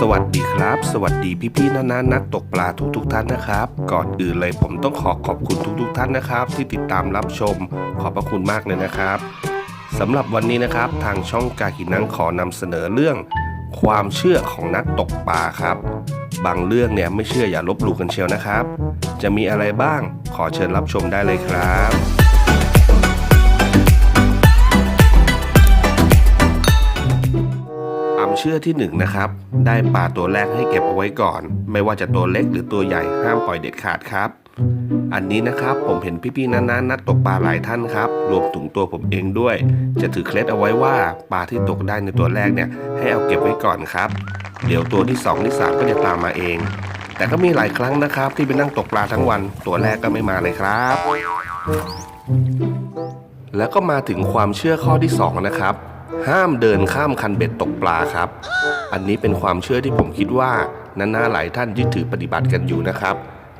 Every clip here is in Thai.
สวัสดีครับ สวัสดีพี่ๆนานานักตกปลาทุกๆท่านนะครับ ก่อนอื่นเลยผมต้องขอขอบคุณทุกๆท่านนะครับ ที่ติดตามรับชม ขอบพระคุณมากเลยนะครับสำหรับวันนี้นะครับทางช่องกากินังขอนำเสนอเรื่อง ความเชื่อของนักตกปลาครับ บางเรื่องเนี่ยไม่เชื่ออย่าลบหลู่กันเชียวนะครับ จะมีอะไรบ้างขอเชิญรับชมได้เลยครับ เชื่อที่หนึ่งนะครับ ได้ปลาตัวแรกให้เก็บเอาไว้ก่อน ไม่ว่าจะตัวเล็กหรือตัวใหญ่ห้ามปล่อยเด็ดขาดครับ อันนี้นะครับผมเห็นพี่ๆนานานักตกปลาหลายท่านครับ รวมถึงตัวผมเองด้วย จะถือเคล็ดเอาไว้ว่าปลาที่ตกได้ในตัวแรกเนี่ยให้เอาเก็บไว้ก่อนครับ เดี๋ยวตัวที่สองที่สามก็จะตามมาเอง แต่ก็มีหลายครั้งนะครับ ที่ไปนั่งตกปลาทั้งวัน ตัวแรกก็ไม่มาเลยครับแล้วก็มาถึงความเชื่อข้อที่สองนะครับ ห้ามเดินข้ามคันเบ็ดตกปลาครับ อันนี้เป็นความเชื่อที่ผมคิดว่านานาหลายท่านยึดถือปฏิบัติกันอยู่นะครับ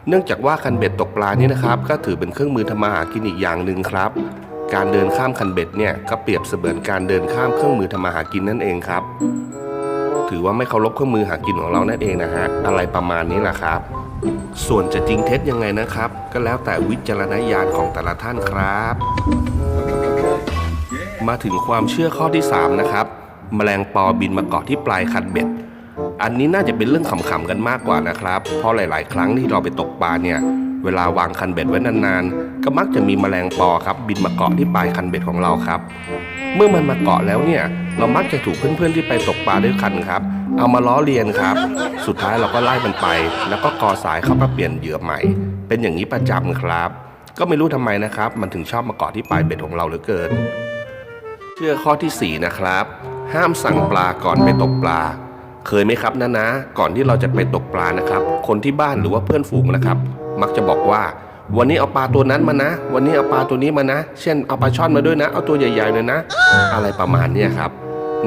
เนื่องจากว่าคันเบ็ดตกปลานี่นะครับ ก็ถือเป็นเครื่องมือทำมาหากินอีกอย่างหนึ่งครับ การเดินข้ามคันเบ็ดเนี่ยก็เปรียบเสมือนการเดินข้ามเครื่องมือทำมาหากินนั่นเองครับ ถือว่าไม่เคารพเครื่องมือหากินของเรานั่นเองนะฮะอะไรประมาณนี้แหละครับ ส่วนจะจริงเท็จยังไงนะครับ ก็แล้วแต่วิจารณญาณของแต่ละท่านครับ มาถึงความเชื่อข้อที่ 3 นะครับแมลงปอบินมาเกาะที่ปลายคันเบ็ด อันนี้น่าจะเป็นเรื่องขำๆกันมากกว่านะครับ เพราะหลาย ๆ ครั้งที่เราไปตกปลาเนี่ย เวลาวางคันเบ็ดไว้นานๆ ก็มักจะมีแมลงปอครับ บินมาเกาะที่ปลายคันเบ็ดของเราครับ เมื่อมันมาเกาะแล้วเนี่ย เรามักจะถูกเพื่อนๆที่ไปตกปลาด้วยกันครับ เอามาล้อเลียนครับ สุดท้ายเราก็ไล่มันไป แล้วก็กอสายเข้ามาเปลี่ยนเหยื่อใหม่ เป็นอย่างนี้ประจำครับ ก็ไม่รู้ทำไมนะครับ มันถึงชอบมาเกาะที่ปลายเบ็ดของเราเหลือเกิน เชื่อข้อที่ 4 นะครับ ห้ามสั่งปลาก่อนไปตกปลา เคยไหมครับนะนะ ก่อนที่เราจะไปตกปลานะครับ คนที่บ้านหรือว่าเพื่อนฝูงนะครับ มักจะบอกว่า วันนี้เอาปลาตัวนั้นมานะ วันนี้เอาปลาตัวนี้มานะ เช่นเอาปลาช่อนมาด้วยนะ เอาตัวใหญ่ๆเลยนะ อะไรประมาณนี้ครับ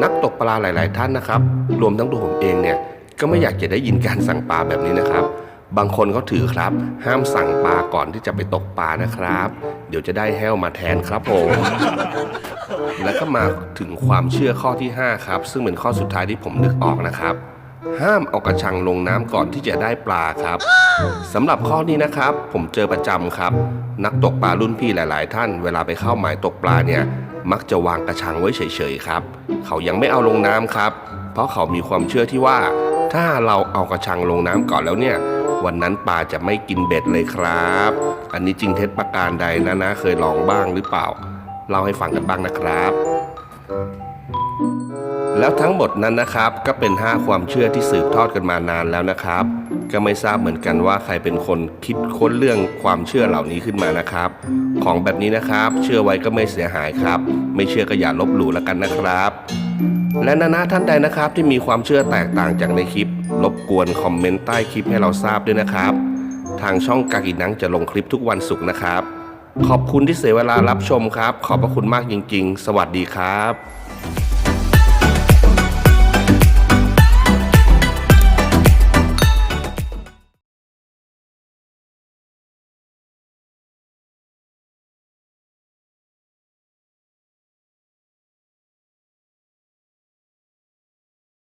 นักตกปลาหลาย ๆ ท่านนะครับ รวมทั้งตัวผมเองเนี่ย ก็ไม่อยากจะได้ยินการสั่งปลาแบบนี้นะครับบางคนเขาถือครับ ห้ามสั่งปลาก่อนที่จะไปตกปลานะครับ เดี๋ยวจะได้แห้วมาแทนครับผม แล้วก็มาถึงความเชื่อข้อที่ 5 ครับ ซึ่งเป็นข้อสุดท้ายที่ผมนึกออกนะครับ ห้ามเอากระชังลงน้ำก่อนที่จะได้ปลาครับสำหรับข้อนี้นะครับ ผมเจอประจำครับ นักตกปลารุ่นพี่หลาย ๆ ท่าน เวลาไปเข้าหมายตกปลาเนี่ยมักจะวางกระชังไว้เฉย ๆ ครับ เขายังไม่เอาลงน้ำครับ เพราะเขามีความเชื่อที่ว่า ถ้าเราเอากระชังลงน้ำก่อนแล้วเนี่ย วันนั้นปลาจะไม่กินเบ็ดเลยครับ อันนี้จริงเท็จประการใดนะนะเคยลองบ้างหรือเปล่า เล่าให้ฟังกันบ้างนะครับ แล้วทั้งหมดนั้นนะครับก็เป็น 5 ความเชื่อที่สืบทอดกันมานานแล้วนะครับ ก็ไม่ทราบเหมือนกันว่าใครเป็นคนคิดค้นเรื่องความเชื่อเหล่านี้ขึ้นมานะครับ ของแบบนี้นะครับ เชื่อไว้ก็ไม่เสียหายครับ ไม่เชื่อก็อย่าลบหลู่แล้วกันนะครับและนานาท่านใดนะครับที่มีความเชื่อแตกต่างจากในคลิป รบกวนคอมเมนต์ใต้คลิปให้เราทราบด้วยนะครับ ทางช่องกากินังจะลงคลิปทุกวันศุกร์นะครับ ขอบคุณที่เสียเวลารับชมครับ ขอบพระคุณมากจริง ๆ สวัสดีครับ